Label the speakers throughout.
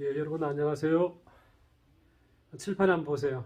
Speaker 1: 예, 여러분 안녕하세요. 칠판에 한번 보세요.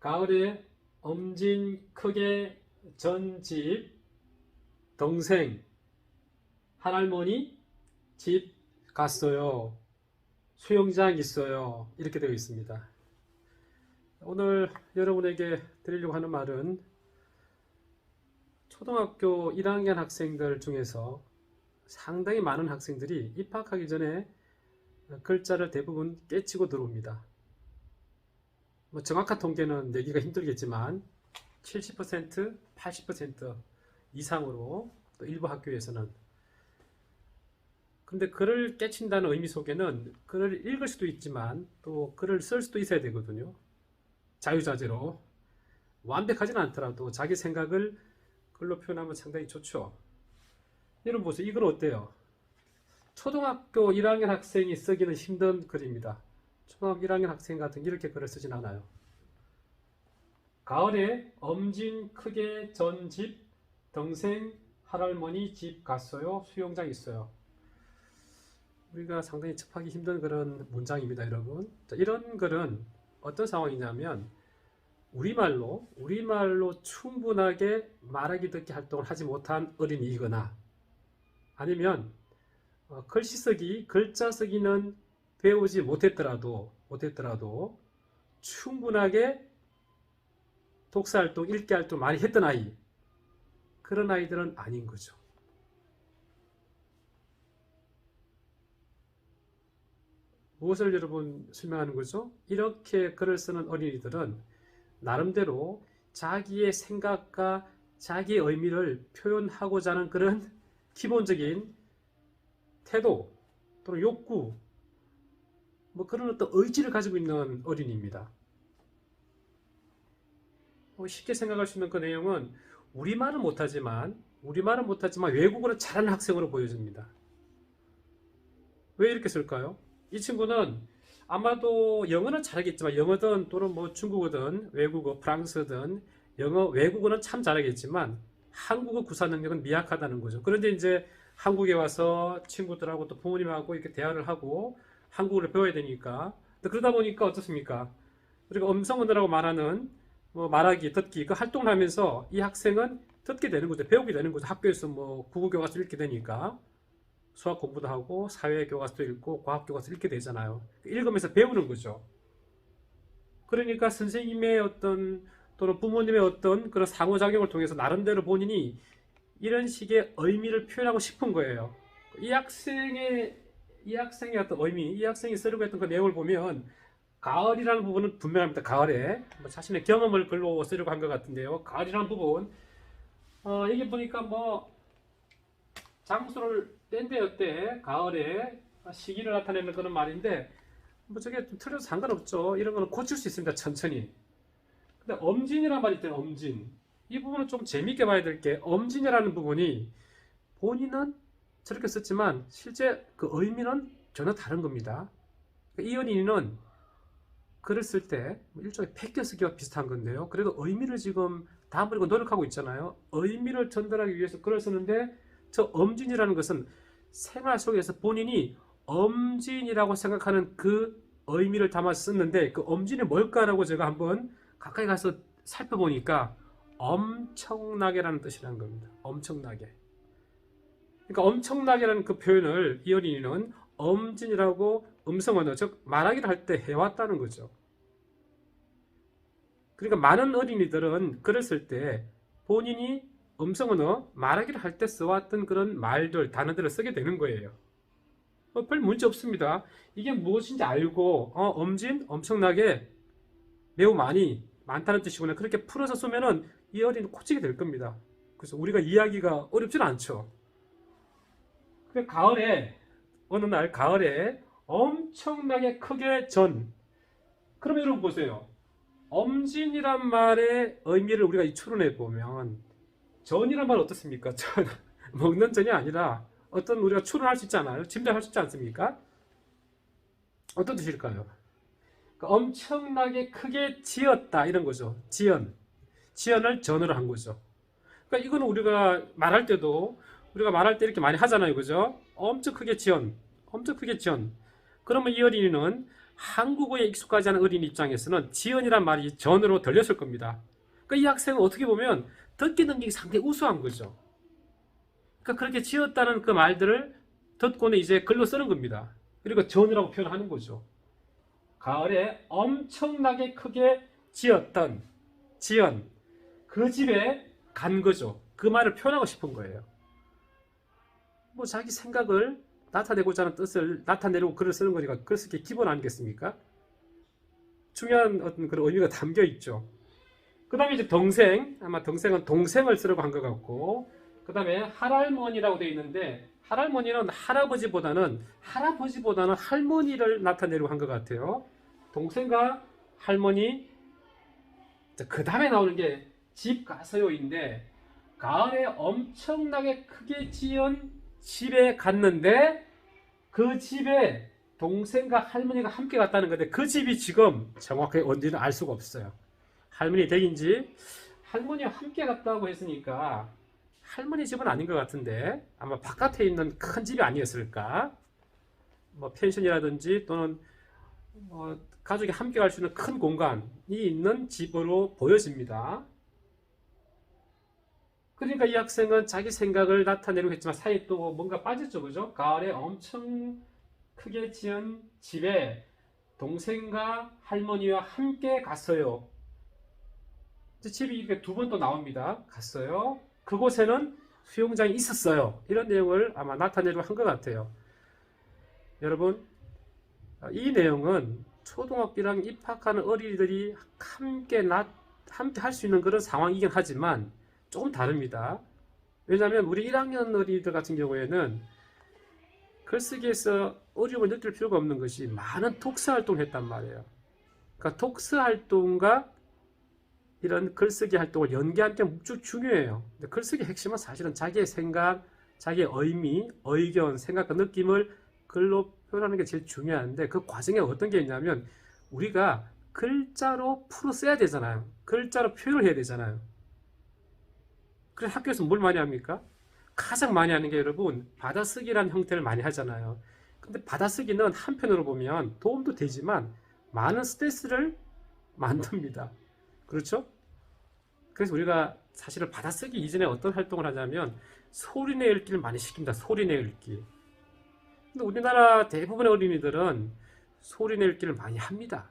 Speaker 1: 가을에 엄진 크게 전집 동생 할할머니 집 갔어요. 수영장 있어요. 이렇게 되어 있습니다. 오늘 여러분에게 드리려고 하는 말은 초등학교 1학년 학생들 중에서 상당히 많은 학생들이 입학하기 전에 글자를 대부분 깨치고 들어옵니다. 뭐 정확한 통계는 내기가 힘들겠지만 70%, 80% 이상으로 또 일부 학교에서는 근데 글을 깨친다는 의미 속에는 글을 읽을 수도 있지만 또 글을 쓸 수도 있어야 되거든요. 자유자재로 완벽하지는 않더라도 자기 생각을 글로 표현하면 상당히 좋죠. 여러분 보세요. 이건 어때요? 초등학교 1학년 학생이 쓰기는 힘든 글입니다. 초등학교 1학년 학생 같은 이렇게 글을 쓰진 않아요. 가을에 엄진 크게 전 집 동생 할할머니 집 갔어요. 수영장 있어요. 우리가 상당히 접하기 힘든 그런 문장입니다, 여러분. 자, 이런 글은 어떤 상황이냐면 우리말로 우리말로 충분하게 말하기 듣기 활동을 하지 못한 어린이거나 아니면 어, 글씨 쓰기, 글자 쓰기는 배우지 못했더라도 못했더라도 충분하게 독서 활동, 읽기 활동 많이 했던 아이 그런 아이들은 아닌 거죠. 무엇을 여러분 설명하는 거죠? 이렇게 글을 쓰는 어린이들은 나름대로 자기의 생각과 자기의 의미를 표현하고자 하는 그런 기본적인 태도 또는 욕구 뭐 그런 어떤 의지를 가지고 있는 어린이입니다. 뭐 쉽게 생각할 수 있는 그 내용은 우리말은 못하지만 우리말은 못하지만 외국어는 잘하는 학생으로 보여집니다. 왜 이렇게 쓸까요? 이 친구는 아마도 영어는 잘하겠지만 영어든 또는 뭐 중국어든 외국어 프랑스든 영어 외국어는 참 잘하겠지만 한국어 구사 능력은 미약하다는 거죠. 그런데 이제 한국에 와서 친구들하고 또 부모님하고 이렇게 대화를 하고 한국어를 배워야 되니까 또 그러다 보니까 어떻습니까? 우리가 음성 언어라고 말하는 뭐 말하기, 듣기 그 활동을 하면서 이 학생은 듣게 되는 거죠. 배우게 되는 거죠. 학교에서 뭐 국어 교과서 읽게 되니까 수학 공부도 하고 사회 교과서도 읽고 과학 교과서 읽게 되잖아요. 읽으면서 배우는 거죠. 그러니까 선생님의 어떤 또는 부모님의 어떤 그런 상호작용을 통해서 나름대로 본인이 이런 식의 의미를 표현하고 싶은 거예요. 이 학생의 이 학생의 어떤 의미, 이 학생이 쓰려고 했던 그 내용을 보면 가을이라는 부분은 분명합니다. 가을에 뭐 자신의 경험을 글로 쓰려고 한 것 같은데요. 가을이라는 부분 어, 여기 보니까 뭐 장소를 땐데였대 가을에 시기를 나타내는 그런 말인데 뭐 저게 좀 틀려도 상관없죠. 이런 거는 고칠 수 있습니다. 천천히. 근데 엄진이란 말이 있잖아요. 엄진. 이 부분은 좀 재밌게 봐야 될 게 엄진이라는 부분이 본인은 저렇게 썼지만 실제 그 의미는 전혀 다른 겁니다. 그러니까 이 어린이는 글을 쓸 때 일종의 패겨 쓰기와 비슷한 건데요. 그래도 의미를 지금 다 버리고 노력하고 있잖아요. 의미를 전달하기 위해서 글을 쓰는데 저 엄진이라는 것은 생활 속에서 본인이 엄진이라고 생각하는 그 의미를 담아 썼는데 그 엄진이 뭘까라고 제가 한번 가까이 가서 살펴보니까 엄청나게라는 뜻이라는 겁니다. 엄청나게. 그러니까 엄청나게라는 그 표현을 이 어린이는 엄진이라고 음성 언어, 즉 말하기를 할 때 해왔다는 거죠. 그러니까 많은 어린이들은 쓸때 본인이 음성 언어, 말하기를 할 때 써왔던 그런 말들, 단어들을 쓰게 되는 거예요. 어, 별 문제 없습니다. 이게 무엇인지 알고, 어, 엄진, 엄청나게, 매우 많이, 많다는 뜻이구나. 그렇게 풀어서 쓰면은 이 어린이 코치게 될 겁니다. 그래서 우리가 이해하기가 어렵지는 않죠. 그 가을에, 어느 날 가을에 엄청나게 크게 전. 그러면 여러분 보세요. 엄진이란 말의 의미를 우리가 이 추론해 보면 전이란 말 어떻습니까? 전 먹는 전이 아니라 어떤 우리가 추론할 수 있잖아요. 짐작할 수 있지 않습니까? 어떤 뜻일까요? 그러니까 엄청나게 크게 지었다 이런 거죠. 지연. 지연을 전으로 한 거죠. 그러니까 이거는 우리가 말할 때도 우리가 말할 때 이렇게 많이 하잖아요. 그죠? 엄청 크게 지연. 엄청 크겠죠. 그러면 이 어린이는 한국어에 익숙하지 않은 어린이 입장에서는 지연이란 말이 전으로 들렸을 겁니다. 그러니까 이 학생은 어떻게 보면 듣기 능력이 상당히 우수한 거죠. 그러니까 그렇게 지었다는 그 말들을 듣고는 이제 글로 쓰는 겁니다. 그리고 전이라고 표현하는 거죠. 가을에 엄청나게 크게 지었던 지연 그 집에 간 거죠. 그 말을 표현하고 싶은 거예요. 뭐 자기 생각을 나타내고자 하는 뜻을 나타내려고 글을 쓰는 거니까 글 쓰기 기본 아니겠습니까? 중요한 어떤 그런 의미가 담겨 있죠. 그 다음에 이제 동생, 아마 동생은 동생을 쓰려고 한 것 같고, 그 다음에 할할머니라고 되어 있는데, 할할머니는 할아버지보다는, 할아버지보다는 할머니를 나타내려고 한 것 같아요. 동생과 할머니, 그 다음에 나오는 게 집 가서요인데, 가을에 엄청나게 크게 지은 집에 갔는데, 그 집에 동생과 할머니가 함께 갔다는 건데, 그 집이 지금 정확하게 어디는 알 수가 없어요. 할머니 댁인지 할머니와 함께 갔다고 했으니까 할머니 집은 아닌 것 같은데 아마 바깥에 있는 큰 집이 아니었을까? 뭐 펜션이라든지 또는 뭐 가족이 함께 갈 수 있는 큰 공간이 있는 집으로 보여집니다. 그러니까 이 학생은 자기 생각을 나타내려고 했지만 사이에 또 뭔가 빠졌죠, 그죠? 가을에 엄청 크게 지은 집에 동생과 할머니와 함께 갔어요. 집이 이렇게 두 번 또 나옵니다. 갔어요. 그곳에는 수영장이 있었어요. 이런 내용을 아마 나타내려고 한 것 같아요. 여러분, 이 내용은 초등학교 1학년 입학하는 어린이들이 함께 나, 함께 할 수 있는 그런 상황이긴 하지만 조금 다릅니다. 왜냐하면 우리 1학년 어린이들 같은 경우에는 글쓰기에서 어려움을 느낄 필요가 없는 것이 많은 독서 활동을 했단 말이에요. 그러니까 독서 활동과 이런 글쓰기 활동을 연계하는 게 무척 중요해요. 근데 글쓰기 핵심은 사실은 자기의 생각, 자기의 의미, 의견, 생각과 느낌을 글로 표현하는 게 제일 중요한데 그 과정에 어떤 게 있냐면 우리가 글자로 풀어 써야 되잖아요. 글자로 표현을 해야 되잖아요. 그래서 학교에서 뭘 많이 합니까? 가장 많이 하는 게 여러분 받아쓰기라는 형태를 많이 하잖아요. 근데 받아쓰기는 한편으로 보면 도움도 되지만 많은 스트레스를 만듭니다. 그렇죠? 그래서 우리가 사실은 받아쓰기 이전에 어떤 활동을 하냐면 소리내 읽기를 많이 시킵니다. 소리내 읽기. 근데 우리나라 대부분의 어린이들은 소리내 읽기를 많이 합니다.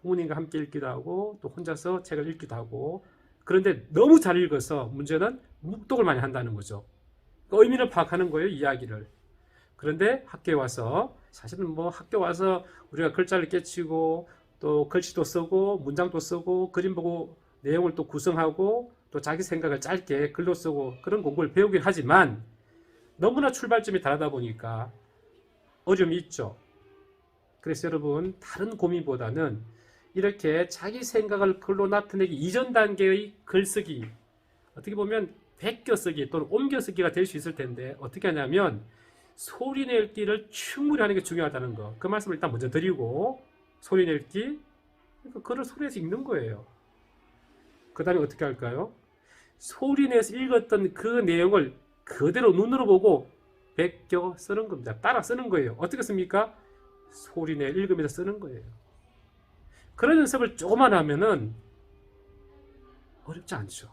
Speaker 1: 부모님과 함께 읽기도 하고 또 혼자서 책을 읽기도 하고 그런데 너무 잘 읽어서 문제는 묵독을 많이 한다는 거죠. 그 의미를 파악하는 거예요, 이야기를. 그런데 학교에 와서 사실은 뭐 학교 와서 우리가 글자를 깨치고 또 글씨도 쓰고 문장도 쓰고 그림 보고 내용을 또 구성하고 또 자기 생각을 짧게 글로 쓰고 그런 공부를 배우긴 하지만 너무나 출발점이 다르다 보니까 어려움이 있죠. 그래서 여러분 다른 고민보다는 이렇게 자기 생각을 글로 나타내기 이전 단계의 글쓰기 어떻게 보면 베껴쓰기 또는 옮겨쓰기가 될 수 있을 텐데 어떻게 하냐면 소리 낼기를 충분히 하는 게 중요하다는 거 그 말씀을 일단 먼저 드리고 소리 낼기 그러니까 글을 소리내서 읽는 거예요. 그 다음에 어떻게 할까요? 소리 내서 읽었던 그 내용을 그대로 눈으로 보고 베껴 쓰는 겁니다. 따라 쓰는 거예요. 어떻게 씁니까? 소리 내 읽으면서 쓰는 거예요. 그런 연습을 조금만 하면은 어렵지 않죠.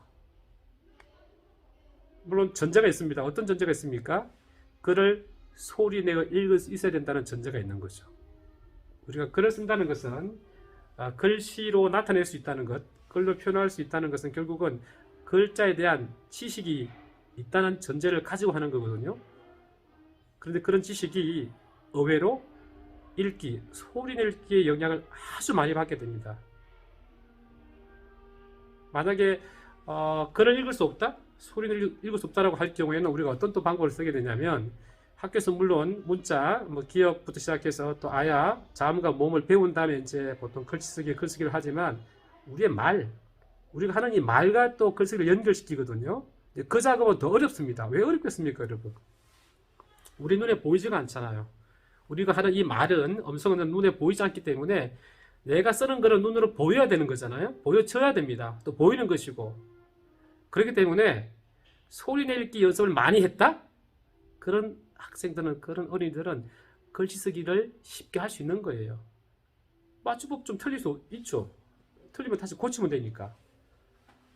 Speaker 1: 물론 전제가 있습니다. 어떤 전제가 있습니까? 글을 소리 내어 읽을 수 있어야 된다는 전제가 있는 거죠. 우리가 글을 쓴다는 것은 아, 글씨로 나타낼 수 있다는 것, 글로 표현할 수 있다는 것은 결국은 글자에 대한 지식이 있다는 전제를 가지고 하는 거거든요. 그런데 그런 지식이 의외로 읽기, 소리 낼기의 영향을 아주 많이 받게 됩니다. 만약에 어, 글을 읽을 수 없다? 소리를 읽을 수 없다라고 할 경우에는 우리가 어떤 또 방법을 쓰게 되냐면 학교에서 물론 문자, 뭐 기억부터 시작해서 또 아야, 자음과 몸을 배운 다음에 이제 보통 글쓰기, 글쓰기를 하지만 우리의 말, 우리가 하는 이 말과 또 글쓰기를 연결시키거든요. 그 작업은 더 어렵습니다. 왜 어렵겠습니까, 여러분? 우리 눈에 보이지가 않잖아요. 우리가 하는 이 말은 음성은 눈에 보이지 않기 때문에 내가 쓰는 글은 눈으로 보여야 되는 거잖아요. 보여져야 됩니다. 또 보이는 것이고. 그렇기 때문에 소리 내읽기 연습을 많이 했다? 그런 학생들은, 그런 어린이들은 글씨 쓰기를 쉽게 할 수 있는 거예요. 맞춤법 좀 틀릴 수 있죠. 틀리면 다시 고치면 되니까.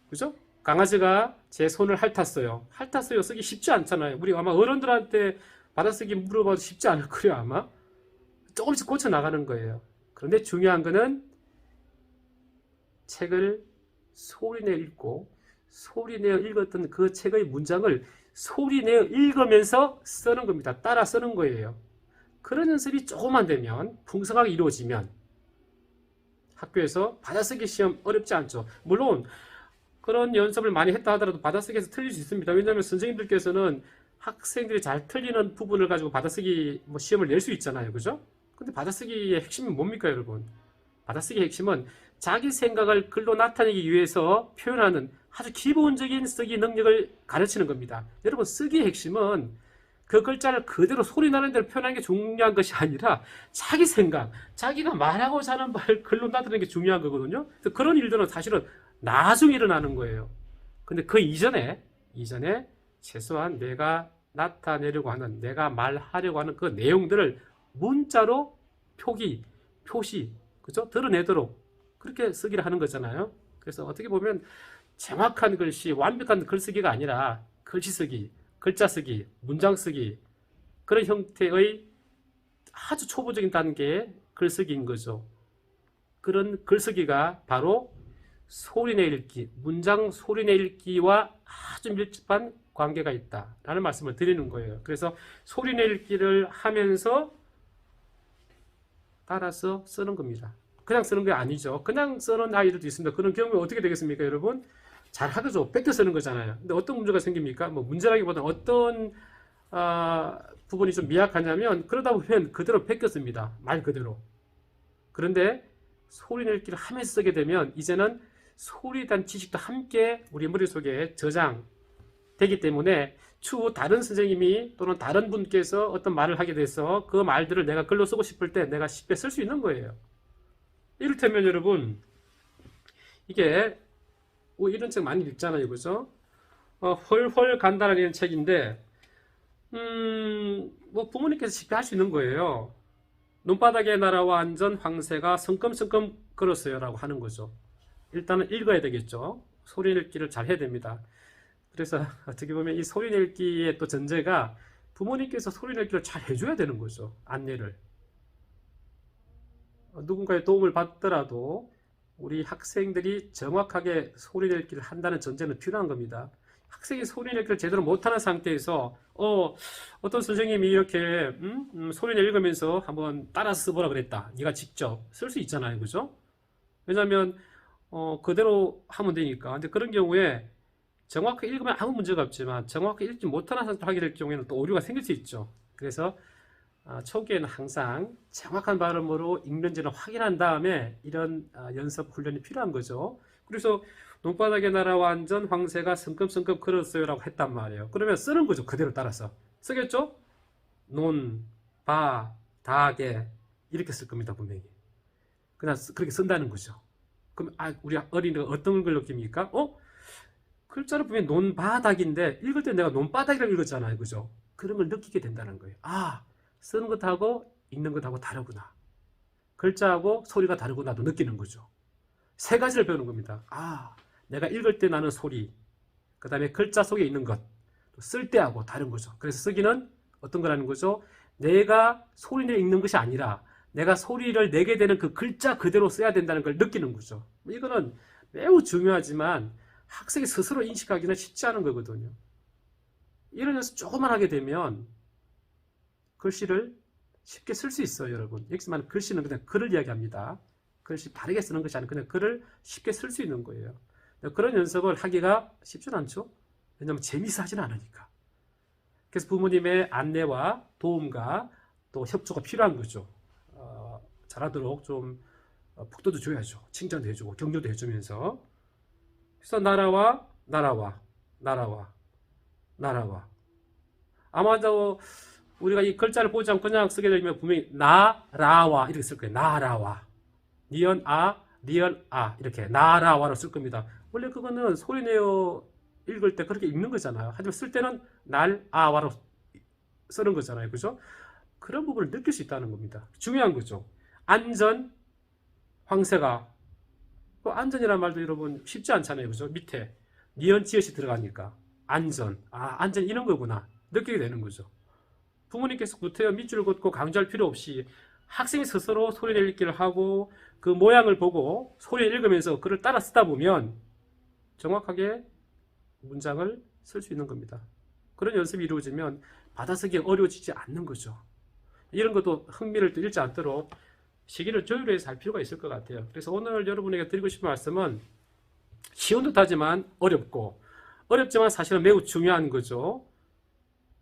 Speaker 1: 그죠? 강아지가 제 손을 핥았어요. 핥았어요. 쓰기 쉽지 않잖아요. 우리 아마 어른들한테 받아쓰기 물어봐도 쉽지 않을 거예요, 아마. 조금씩 고쳐 나가는 거예요. 그런데 중요한 거는 책을 소리내어 읽고 소리내어 읽었던 그 책의 문장을 소리내어 읽으면서 쓰는 겁니다. 따라 쓰는 거예요. 그런 연습이 조금만 되면 풍성하게 이루어지면 학교에서 받아쓰기 시험 어렵지 않죠. 물론 그런 연습을 많이 했다 하더라도 받아쓰기에서 틀릴 수 있습니다. 왜냐하면 선생님들께서는 학생들이 잘 틀리는 부분을 가지고 받아쓰기 뭐 시험을 낼 수 있잖아요. 그죠? 근데 받아쓰기의 핵심이 뭡니까, 여러분? 받아쓰기의 핵심은 자기 생각을 글로 나타내기 위해서 표현하는 아주 기본적인 쓰기 능력을 가르치는 겁니다. 여러분, 쓰기의 핵심은 그 글자를 그대로 소리 나는 대로 표현하는 게 중요한 것이 아니라 자기 생각, 자기가 말하고자 하는 말 글로 나타내는 게 중요한 거거든요. 그런 일들은 사실은 나중에 일어나는 거예요. 근데 그 이전에, 이전에 최소한 내가 나타내려고 하는, 내가 말하려고 하는 그 내용들을 문자로 표기, 표시, 그죠? 드러내도록 그렇게 쓰기를 하는 거잖아요. 그래서 어떻게 보면 정확한 글씨, 완벽한 글쓰기가 아니라 글씨 쓰기, 글자 쓰기, 문장 쓰기 그런 형태의 아주 초보적인 단계의 글쓰기인 거죠. 그런 글쓰기가 바로 소리내 읽기, 문장 소리내 읽기와 아주 밀접한 관계가 있다라는 말씀을 드리는 거예요. 그래서 소리내 읽기를 하면서 따라서 쓰는 겁니다. 그냥 쓰는 게 아니죠. 그냥 쓰는 아이들도 있습니다. 그런 경우에 어떻게 되겠습니까, 여러분? 잘 하죠. 뺏겨 쓰는 거잖아요. 근데 어떤 문제가 생깁니까? 뭐 문제라기보다는 어떤 아, 부분이 좀 미약하냐면 그러다 보면 그대로 뺏겨 씁니다. 말 그대로. 그런데 소리 낼기를 하면서 쓰게 되면 이제는 소리에 대한 지식도 함께 우리 머릿속에 저장 되기 때문에 추후 다른 선생님이 또는 다른 분께서 어떤 말을 하게 돼서 그 말들을 내가 글로 쓰고 싶을 때 내가 쉽게 쓸 수 있는 거예요. 이를테면 여러분 이게 뭐 이런 책 많이 읽잖아요, 그죠? 어, 헐헐 간다라는 책인데, 음, 뭐 부모님께서 쉽게 할 수 있는 거예요. 눈바닥에 날아와 앉은 황새가 성큼성큼 걸었어요라고 하는 거죠. 일단은 읽어야 되겠죠. 소리 읽기를 잘 해야 됩니다. 그래서 어떻게 보면 이 소리 읽기의 또 전제가 부모님께서 소리 읽기를 잘 해줘야 되는 거죠. 안내를. 어, 누군가의 도움을 받더라도 우리 학생들이 정확하게 소리 낼기를 한다는 전제는 필요한 겁니다. 학생이 소리 낼기를 제대로 못하는 상태에서 어 어떤 선생님이 이렇게 음? 음, 소리를 읽으면서 한번 따라 써보라 그랬다. 네가 직접 쓸 수 있잖아요, 그죠? 왜냐하면 어 그대로 하면 되니까. 근데 그런 경우에 정확하게 읽으면 아무 문제가 없지만 정확하게 읽지 못하는 상태로 하게 될 경우에는 또 오류가 생길 수 있죠. 그래서 아, 초기에는 항상 정확한 발음으로 읽는지를 확인한 다음에 이런 아, 연습 훈련이 필요한 거죠. 그래서 눈바닥에 날아와 앉은 황새가 성큼성큼 걸었어요 라고 했단 말이에요. 그러면 쓰는 거죠. 그대로 따라서. 쓰겠죠? 논, 바, 다게 이렇게 쓸 겁니다. 분명히. 그냥 쓰- 그렇게 쓴다는 거죠. 그럼 아, 우리 어린이가 어떤 걸 느낍니까? 어? 글자를 보면 논바닥인데 읽을 때 내가 논바닥이라고 읽었잖아요. 그죠? 그런 걸 느끼게 된다는 거예요. 아, 쓰는 것하고 읽는 것하고 다르구나. 글자하고 소리가 다르구나도 느끼는 거죠. 세 가지를 배우는 겁니다. 아, 내가 읽을 때 나는 소리, 그 다음에 글자 속에 있는 것, 또쓸 때하고 다른 거죠. 그래서 쓰기는 어떤 거라는 거죠? 내가 소리를 읽는 것이 아니라 내가 소리를 내게 되는 그 글자 그대로 써야 된다는 걸 느끼는 거죠. 이거는 매우 중요하지만 학생이 스스로 인식하기는 쉽지 않은 거거든요. 이런 연습 조금만 하게 되면 글씨를 쉽게 쓸 수 있어요, 여러분. 여기서만 글씨는 그냥 글을 이야기합니다. 글씨 바르게 쓰는 것이 아니라 그냥 글을 쉽게 쓸 수 있는 거예요. 그런 연습을 하기가 쉽진 않죠. 왜냐하면 재미있어 하진 않으니까. 그래서 부모님의 안내와 도움과 또 협조가 필요한 거죠. 어, 잘하도록 좀 어, 북도도 줘야죠. 칭찬도 해주고 격려도 해주면서. 그래서 나라와 나라와 나라와 나라와 아마도 우리가 이 글자를 보지 않고 그냥 쓰게 되면 분명히 나라와 이렇게 쓸 거예요. 나라와 니언 아 리얼 아 이렇게 나라와로 쓸 겁니다. 원래 그거는 소리 내어 읽을 때 그렇게 읽는 거잖아요. 하지만 쓸 때는 날 아와로 쓰는 거잖아요. 그죠? 그런 부분을 느낄 수 있다는 겁니다. 중요한 거죠. 안전, 황새가 또 안전이라는 말도 여러분 쉽지 않잖아요. 그죠? 밑에 니은 지읒이 들어가니까 안전, 아 안전 이런 거구나 느끼게 되는 거죠. 부모님께서 구태여 밑줄 긋고 강조할 필요 없이 학생이 스스로 소리를 읽기를 하고 그 모양을 보고 소리를 읽으면서 글을 따라 쓰다 보면 정확하게 문장을 쓸 수 있는 겁니다. 그런 연습이 이루어지면 받아쓰기 어려워지지 않는 거죠. 이런 것도 흥미를 또 잃지 않도록 시기를 조율해서 할 필요가 있을 것 같아요. 그래서 오늘 여러분에게 드리고 싶은 말씀은 쉬운 듯하지만 어렵고 어렵지만 사실은 매우 중요한 거죠.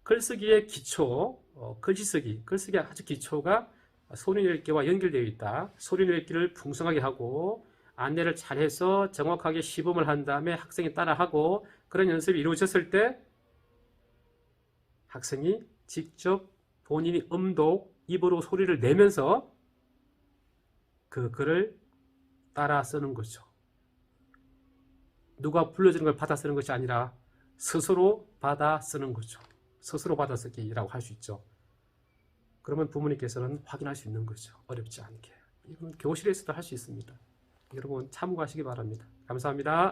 Speaker 1: 글쓰기의 기초, 어, 글씨 쓰기, 글쓰기의 아주 기초가 소리 읽기와 연결되어 있다. 소리 읽기를 풍성하게 하고 안내를 잘해서 정확하게 시범을 한 다음에 학생이 따라하고 그런 연습이 이루어졌을 때 학생이 직접 본인이 음독, 입으로 소리를 내면서 그 글을 따라 쓰는 거죠. 누가 불러주는 걸 받아 쓰는 것이 아니라 스스로 받아 쓰는 거죠. 스스로 받아 쓰기라고 할 수 있죠. 그러면 부모님께서는 확인할 수 있는 거죠. 어렵지 않게. 이건 교실에서도 할 수 있습니다. 여러분 참고하시기 바랍니다. 감사합니다.